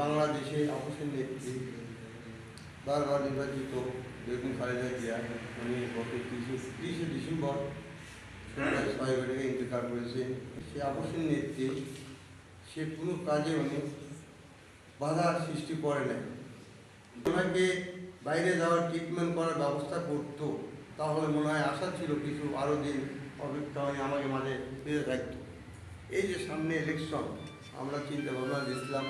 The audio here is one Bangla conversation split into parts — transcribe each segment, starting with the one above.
বাংলাদেশে আপোষের নেত্রী বারবার নির্বাচিত বেগম খালেদা জিয়া, উনি গত তিরিশে তিরিশে ডিসেম্বর ছয় ঘটিকে ইন্তেকাল করেছেন। সে আপোষের নেত্রী সে কোনো কাজে উনি বাধার সৃষ্টি করে নাই। ওনাকে বাইরে যাওয়ার ট্রিটমেন্ট করার ব্যবস্থা করতো, তাহলে মনে হয় আশা ছিল কিছু আরও দিন অপেক্ষা হয়ে আমাকে মাঝে পেয়ে থাকতো। এই যে সামনে ইলেকশন আমরা চিন্তা ভাবনা দিয়েছিলাম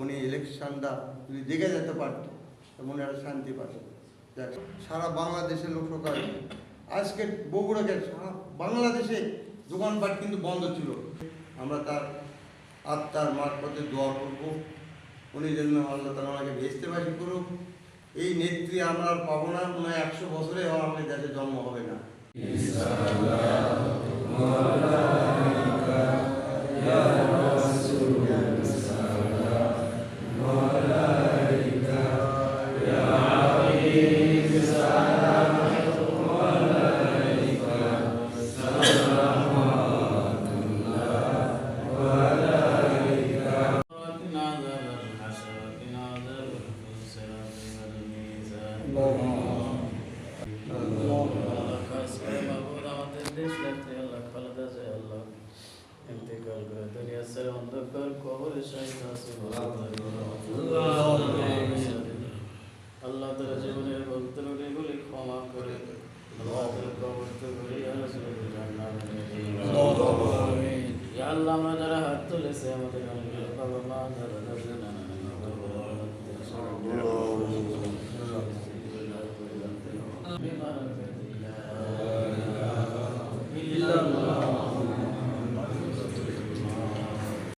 উনি ইলেকশনটা যদি দেখে যেতে পারত মনে একটা শান্তি পাত সারা বাংলাদেশের লোক সকাল। আজকে বগুড়াকে সারা বাংলাদেশে দোকানপাট কিন্তু বন্ধ ছিল। আমরা তার আত্মার মারফতে দোয়া করব। উনি যেন আল্লাহ তালা আমাকে ভেস্তে বাসি করুক। এই নেত্রী আমরা আর পাবো না, মনে হয় একশো বছরে আমাদের দেশে জন্ম হবে না। انتقال کر دنیا سے اندر کر قبر شاہد حاصل اللہ আল্লাহ আমরা যারা হাত তুলেছে আমাদের অনেকের